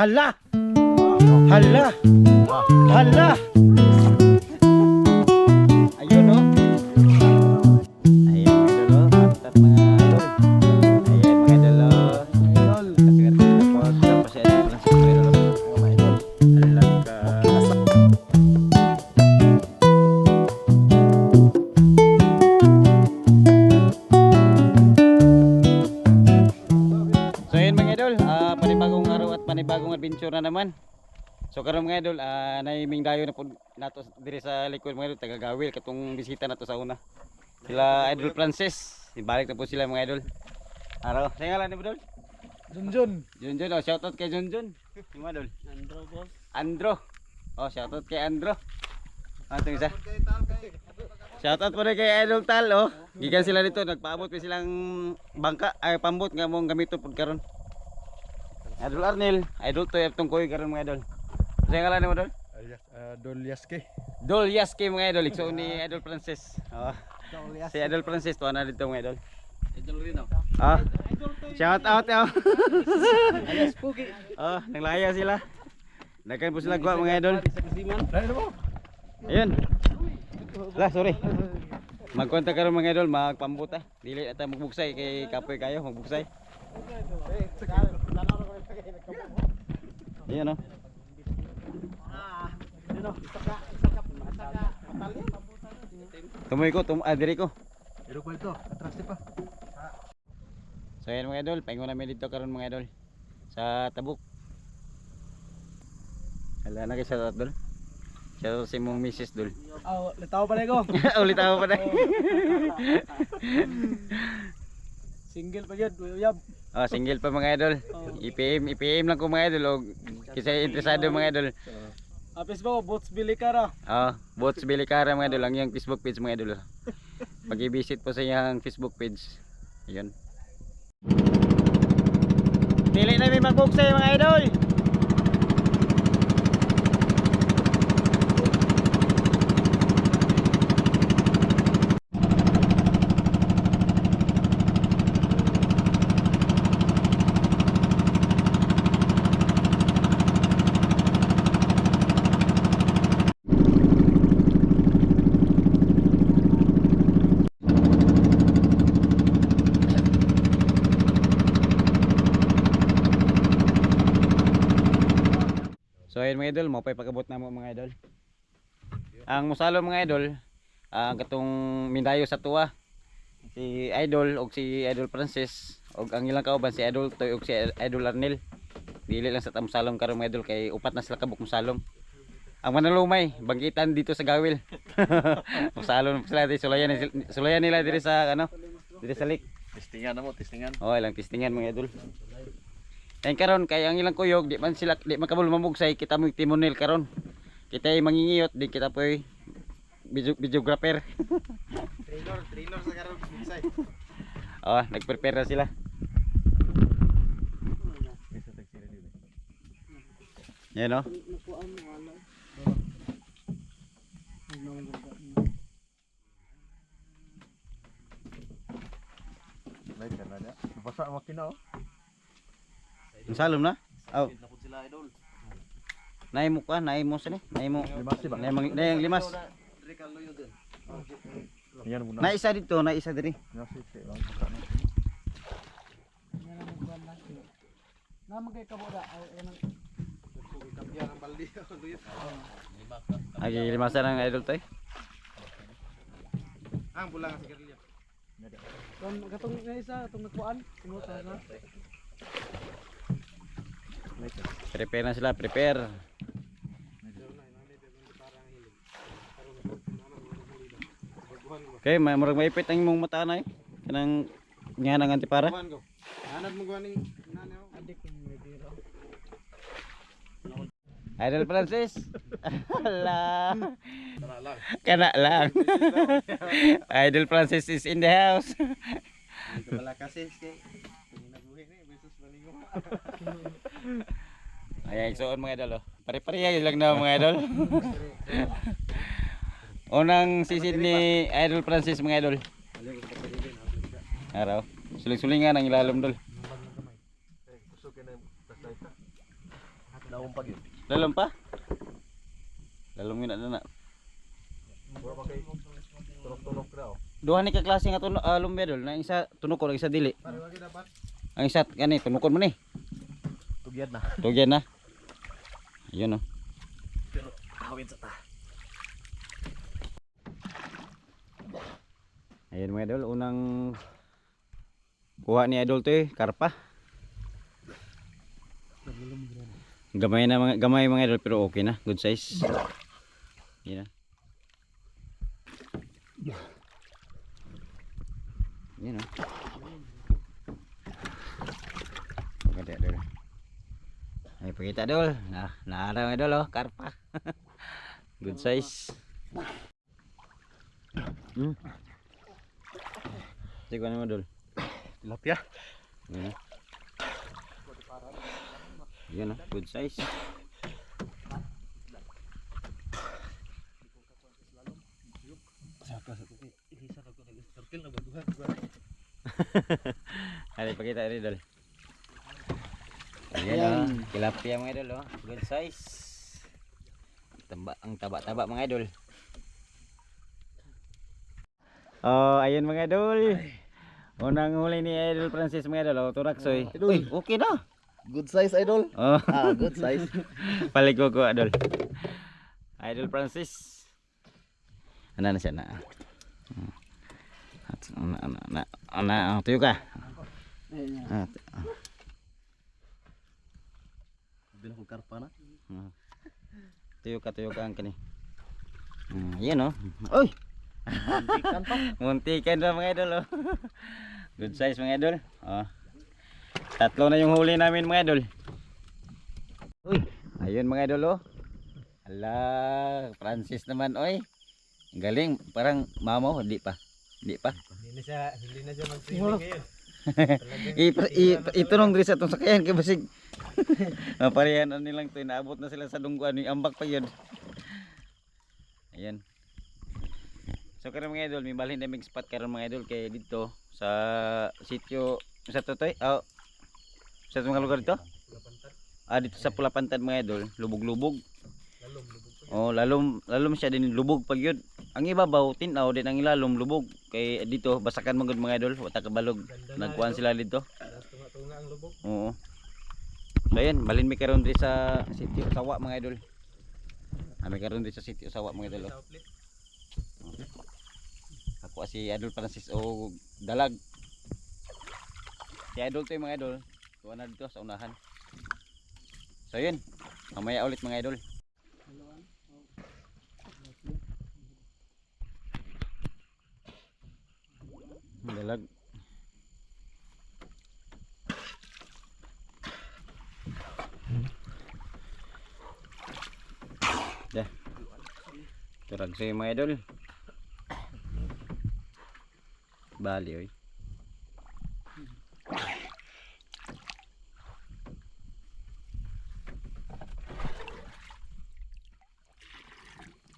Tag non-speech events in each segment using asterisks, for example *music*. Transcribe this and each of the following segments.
Hala! Hala! Hala! Mga idol, ah, naiming dayo na po nato diri sa likod mga idol, taga Gawil katong bisita nato sa una. Sila Idol Francis, ibalik na po sila mga idol. Araw, sa ngalan ni Idol? Junjun. Junjun, oh, shoutout kay Junjun. Yung mga idol. Andro boss. Andro. Oh, shoutout kay Andro. Ano isa? Shoutout po rin kay Idol Tal, oh. Gikan sila dito, nagpaabot pa silang bangka, ay pambot nga mong gamito pud karon. Idol Arnel, Idol Toy atong koy karon mga idol. Sa ngalan mo idol? Alias uh, Dolyaske. Dol Yaske mga idol, ikso ni Idol Francis. Oh. Si Idol Francis tuwa na dito mga idol. Idol rin ako. Ah. Shout out yo. Alias Pugi. Oh, naglaya sila. Nagkan po sila gwa mga idol. Sa kasiman. Dali mo. Ayun. Lah, sorry. Magkwenta karon mga idol, magpambuta. Dili ata magbugsay kay kapoy kayo, magbugsay. Ayun oh. Tumoy ko, tum ah, diri ko. Pero ko ito. Atras pa. So ayan mga idol, paingon namin dito karon mga idol. Sa Tabuk. Hala na kay sa dol. Siya si mong Mrs. Dol. Oh, litaw pa ko. Ulit ako pa na. *laughs* Single pa yun. Uyab. Oh, single pa mga idol. IPM, IPM lang ko mga idol. O, kasi interesado mga idol. Ah, Facebook, bots bili ka ra. Oh, Bots Bilikara mga idol. Ang yung Facebook page mga idol. Pag i-visit po sa iyang Facebook page. Ayun. Pili na may magbuksay mga idol. So ayun mga idol, mo pa pagabot na mo mga idol. Ang musalo mga idol, ang katong Mindayo sa tuwa. Si Idol og si Idol Francis og ang ilang kauban si Idol Toy og si Idol Arnel. Dili lang sa tamsalom karon mga idol kay upat na sila kabuk musalom. Ang manalumay, bangkitan dito sa Gawil. *laughs* musalom sila dito sulayan sulayan nila diri sa ano, diri sa lake. Testingan na mo, testingan. Oh, ilang tistingan mga idol. Yan karon kay ang ilang kuyog di man sila di man kabul mamugsay kita mo timonel karon. Kita ay mangingiyot di kita po video, videographer. *laughs* Trainer, trainer sa karon bisay. oh, nagprepare na sila. Yan oh. Baik kan ada. Basa ang makina oh. Ang salom na? Oh, Nakot sila idol. naay mo ka, naay mo sini, naay mo. Limas ba? Naay mang naay ang limas. Diri ka loyo din. Yan muna. Na isa dito, na isa diri. Namagay ka mo da. Ay, anong Kambiyan ang baldi loyo. Ay limasan ang idol tay. Ang bulang sa garilyo. kan katong nga isa, katong nagkuan. Sinuta na. Prepare na sila, prepare. Okay, may murag maipit ang imong mata na eh. Kanang nga nang antipara. Hanap mo ganing nani oh. Adik may biro. Idol Francis. *laughs* Lang. Kana lang. *laughs* Idol Francis is in the house. Wala kasi kay nabuhi ni beses malingo. Ayan, igsoon mga idol. Oh. Pare-pareha lang na mga idol. *laughs* Unang sisid ni Idol Francis mga idol. Araw. Suling-sulingan ang ilalom dol. Naong pag yun. Lalom pa? Lalom yun na na. Pa tunok-tunok daw. Duha ni ka klase nga tuno uh, lumbia dol, na isa tunukon, ang isa dili. Pare wagi dapat. Ang isa gani tunukon mo ni. Tugyad na. Tugyan na. Ayun oh. Pero hawin sa ta. Ayun mga idol, unang kuha ni idol to eh, karpa. Gamay na mga gamay mga idol pero okay na, good size. Yan na. Yan oh. Maganda idol. Ay pakita idol. Na, naara mga idol oh, karpa. *laughs* good size. Hmm. Sige ano mo dol. Tilapia. Yan. Yan oh, good size. Saka sa kuki. Ilisa na dol. Ayan oh, tilapia mga idol oh, good size. Taba ang taba-taba mga idol. Oh, ayun mga idol. Unang huli ni Idol Francis mga idol, oh, turaksoy. Idol. Uy, okay na. Good size idol. Oh. Ah, good size. *laughs* Palig ko ko idol. Idol Francis. Ano na siya na. At ana ana ana ana ang tuyo ka. Ah, t- ah. Bila ko karpa na. Ah. Tuyo ka tuyo ka ang kani. Ah, yan oh. Oy. Antikan pa. *laughs* Muntikan na mga idol oh. *laughs* Good size mga idol. Oh. Tatlo na yung huli namin mga idol. Uy, ayun mga idol oh. Ala, Francis naman oy. Ang Galing, parang mamo, di pa. Di pa. Hindi na siya, hindi na siya mag-swimming ngayon. Itunong diri sa itong sakayan kay basig. *laughs* Maparihan ano nilang to, inaabot na sila sa dungguan, yung ambak pa yun. Ayan. So karon mga idol, may balhin na mig spot karon mga idol kay dito sa sitio sa Totoy. Oh. Sa mga lugar dito? Ah, dito sa Pulapantad mga idol, lubog-lubog. Lalong, lubog. Oh, lalom lalom siya din lubog pag yun. Ang ibabaw tinaw din ang ilalom lubog kay dito basakan gud mga idol, wata kabalog. Ganda na Nagkuhan sila dito. Tunga-tunga ang lubog. Oo. So ayan, balin mi karon diri sa sitio Sawa mga idol. May karon diri sa sitio Sawa mga idol. oh. Ako si Idol Francis o Dalag. Si Idol to yung mga idol. Tuwa na dito sa unahan. So yun, mamaya ulit mga idol. Dalag. Dah. Turag sa'yo mga idol. Bali oy.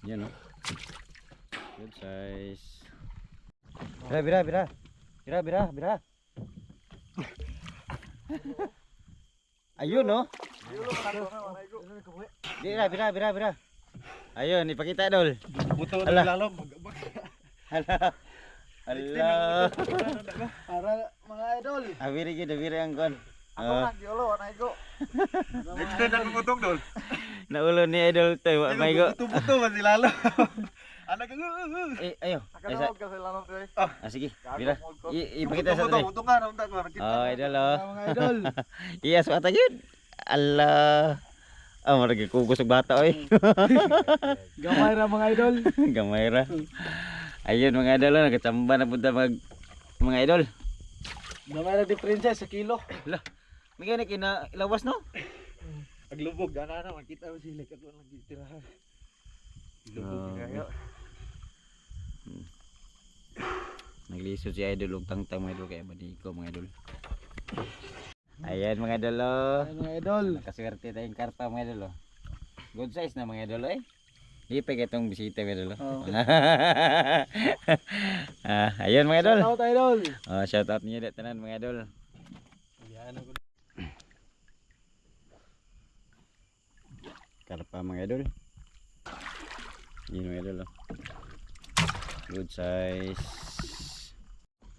Yan oh. Good size. Bira bira bira. Bira bira bira. Ayun oh. Bira bira bira bira. Ayun, ipakita dol. Buto Ala. na lalom. Magabag. Hala. Hala. Para mga idol. Abiri gid, abiri ang kon. Ako Ah. na, giolo, anay ko. Next time na kumutong dol. Naulo ni idol to, wa may go. Buto-buto man si lalo. Anak ka. Eh, ayo. Ay, sa- ka sa lalom to eh. Ah, sige. Bira. I ipakita sa tali. buto nga, ramda ko. Oh, idol oh. Mga idol. *laughs* Iya, suwata yun. Allah. Ah, marag ko gusog bata oy. *laughs* Gamay ra mga idol. *laughs* Gamay ra. Ayun mga idol, oh, nagkachamba na punta mag mga idol. Gamay ra diferensya sa kilo. Lah, may gani kina lawas no? Paglubog, gana na, makita mo sila. Kato lang gitirahan. Lubog. Nagliso si idol ug tangtang mga idol kay badiko mga idol. Ayan mga idol oh. Ay, mga idol. Nakaswerte tayong karpa mga idol oh. Good size na mga idol eh. Lipig itong bisita mga idol oh. Oo. *laughs* ah, ayun mga idol. Shout out idol. Oh, shout out niyo tanan mga idol. Yan ako. Karpa mga idol. Yun mga idol oh. Good size.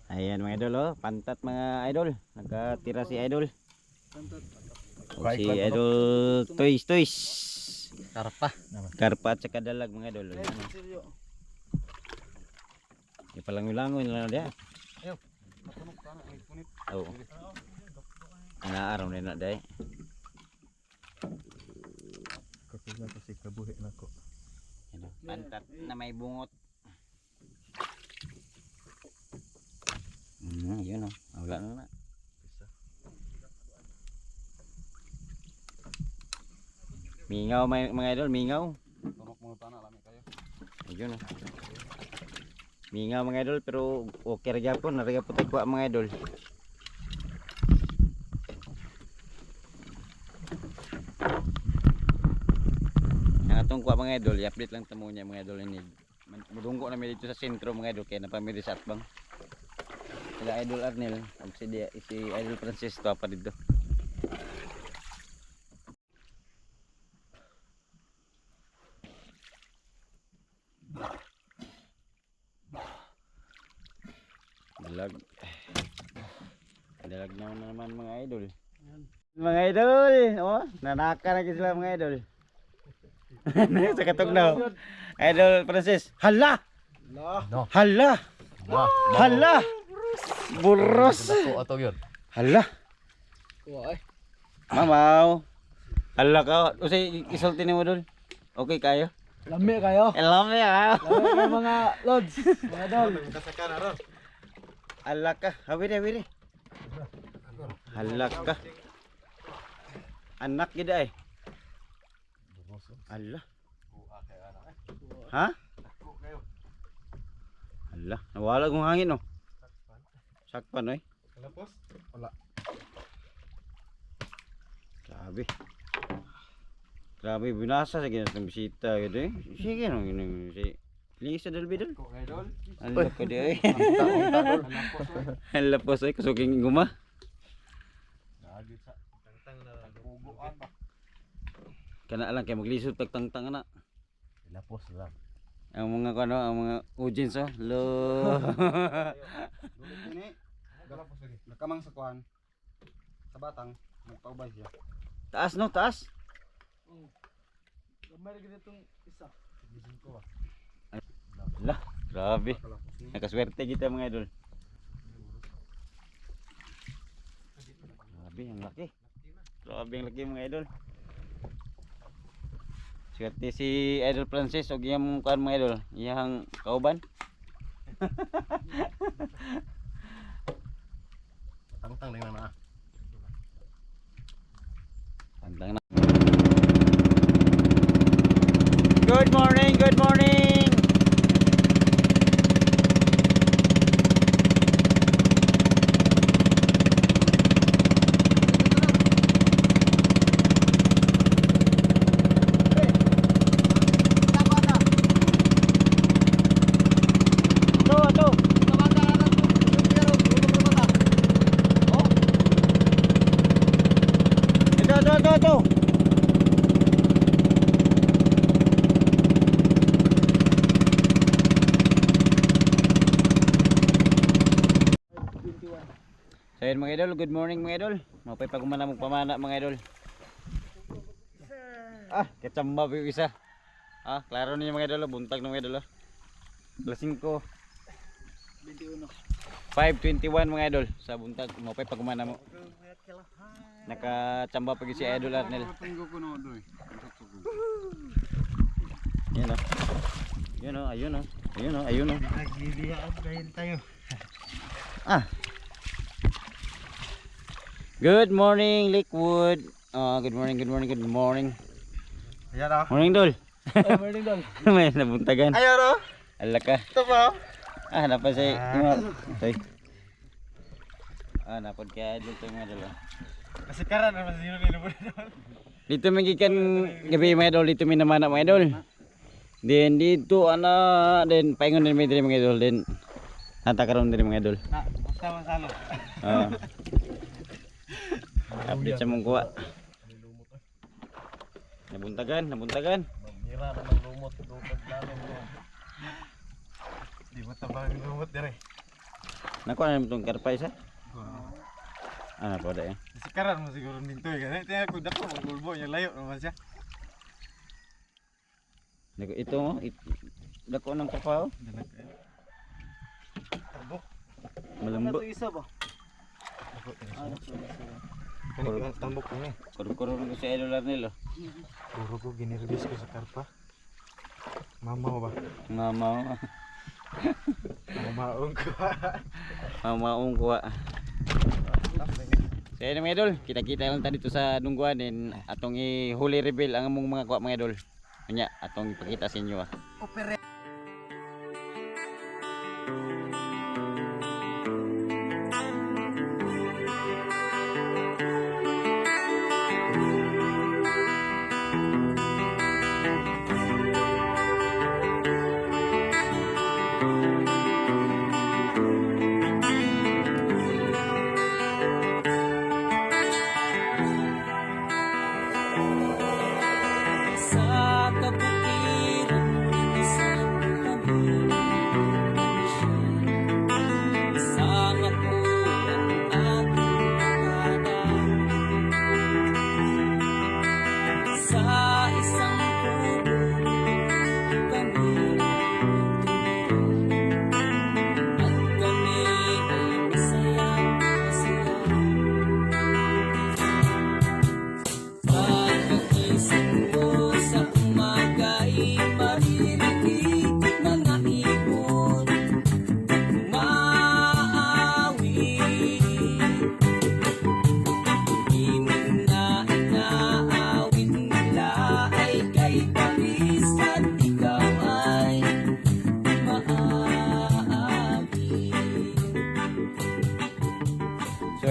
Ayan mga idol oh. Pantat mga idol. Nakatira si idol. O si idol Toys Toys. Karpa. Karpa at saka dalag mga idol. Oh. Seryo. Ipalangoy-langoy na lang dia. Matunok ka na. Ay, punit. Oo. Inaaraw na na day. Kapila kasi kabuhi na ko. Ano, pantat na may bungot. Mm, yun oh. Wala na na. Mingaw mga, mga idol, mingaw. Tunok mo tana lami kayo. Ayun oh. Mingaw mga idol pero okay ra gyapon, nariga po tayo mga idol. Mga idol, i-update lang tamo niya mga idol ini. Mudungko na mi dito sa sentro mga idol kaya napamili sa atbang. Sila idol Arnel, ug si, si idol Francis to pa dito. Dalag. Dalag na naman mga idol. Mga idol, oh, nanaka na sila mga idol. *laughs* sa katugnaw. Idol Francis. Hala! La. No. Hala! Hala! Burros! Ako ato yun. Hala! Mamaw! Hala ka. Usay isulti ni mo dol. Okay kayo? Lami kayo. Mo ya. Lami kayo mga lods. Mga dol. Na. Hala ka. Hawiri, hawiri. Hala ka. Anak gida eh. Hala. Ha? Hala. Nawala kong hangin oh. Sakpan eh. Tapos? Wala. Grabe. Grabe, binasa sa ginatang bisita. Gitu, eh. Sige no. Yun, si Lisa Dalby dol. Ko kay dol. Ang lako di eh. Unta dol. Ang lapos eh. Kasuking guma. Nagit sa tangtang na uguan ba. Kana lang kay maglisod pagtangtang na. Lapos lang. Ang mga kano, ang mga audience oh. Lo. Dulit lagi. Nakamang sa kuan. Sa batang. Nagpaubay siya. taas no, taas. Gamay lagi ditong isa. Ko ah. Lah, grabe. Nakaswerte kita mga idol. Grabe, ang laki. Grabe ang laki mga idol. Swerte si Idol Francis o iyang kuan mga idol. Iyang kauban. *laughs* Tangtang lang na. Tantang na. Good morning, good morning. Ito, ito. Oh. Ito, ito, ito, ito. Yun mga idol, good morning mga idol. Mapay pa kumana mong pamana mga idol. Ah, pa yung isa. Ah, klaro niyo mga idol, oh. buntag ng mga idol. oh. Alas 5. 21. 521 mga idol sa buntag. Mapay pa kumana mo. Nakachamba pa si idol Arnel. Ko no doy. Yan o. Yun o, ayun o. Ayun o, ayun o. Dahil tayo. Ah. Good morning, Lakewood. Ah, good morning, good morning, good morning. Ayan ah. Morning, Dol. Ay, morning dol. *laughs* May nabuntagan. Ayan ah. Ala ka. Ito ba? Ah, napad say. Say. Ah, napad kaya idol to mga dolo. Kasi karan naman sino nilo mo Dito magikan gabi mga idol, dito may naman mga idol. Then dito ana, then paingon din may diri mga idol, then hata karon diri mga idol. Na, basta masalo. Ah. *laughs* Update sa mong kuha. Nabuntagan, nabuntagan. Magbira na ng lumot. Lupag namin. Di mo tabang lumot dire. Nakuha na itong karpa isa. Ano po dahil? Sikaran mo siguro dito eh. Kasi tingnan ko dako magulbo niya layo naman siya. Naku- Ito mo, it, dako ng karpa oh. Dalag kayo. Tarbo. Malambot. isa ba? Dako tayo. Ka tambok ko eh. Kurong-kurong ko si Idol Arnel oh. Puro ko giniribis ko sa karpa. Mama mo ba? Mama, Mamaong ko. *laughs* mamaong kuha. So yun mga idol, kita-kita lang tayo dito sa Dungguan din atong i-huli reveal ang among mga kuha mga idol. Kanya, atong ipakita sa inyo ah. Sa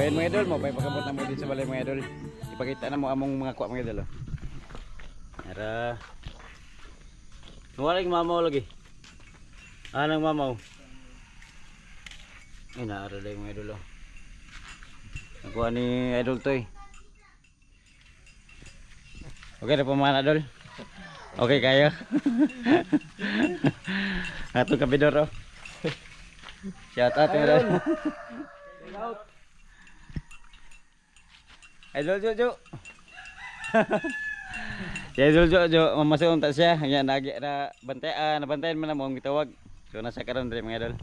So ayun mga idol, mo pa ipakabot na mo din sa balay mga idol. Ipakita na mo among mga kuha mga idol. Oh. Ara. Nuwaling mamaw lagi. Anang mamaw. Ay naara lang mga idol. Oh. Nakuha ni idol to eh. Okay na po mga idol. Okay kayo. *laughs* Atong kabidor oh. Shout out mga idol. Idol Jojo. Si Idol Jojo, mamasuon ta siya. Nga nagi na bantayan, nabantayan man na mo gitawag. So nasa karon diri mga idol.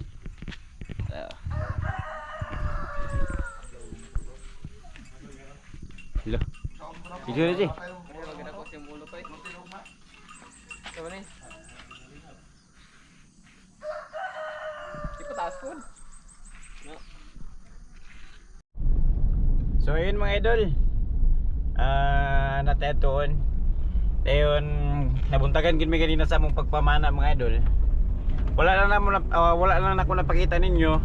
Hello. Si Jojo. So ayun mga idol. Ah, natetoon. Dayon nabuntagan gid mi kanina sa among pagpamana mga idol. Wala lang namo na- ah, wala lang nako napakita ninyo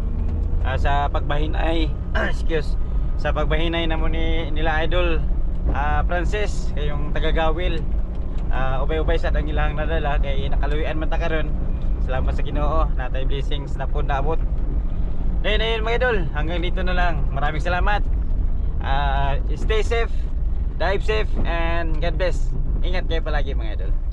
ah, sa pagbahinay. *clears throat* excuse. Sa pagbahinay namo ni nila idol ah, Francis kayong taga-Gawil. Ah, ubay-ubay sa ang ilang nadala kay nakaluwian man ta karon. Salamat sa Ginoo, natay blessings na po naabot. Ayun, ayun mga idol, hanggang dito na lang. Maraming salamat. Ah, stay safe, dive safe, and God bless. Ingat kayo palagi mga idol.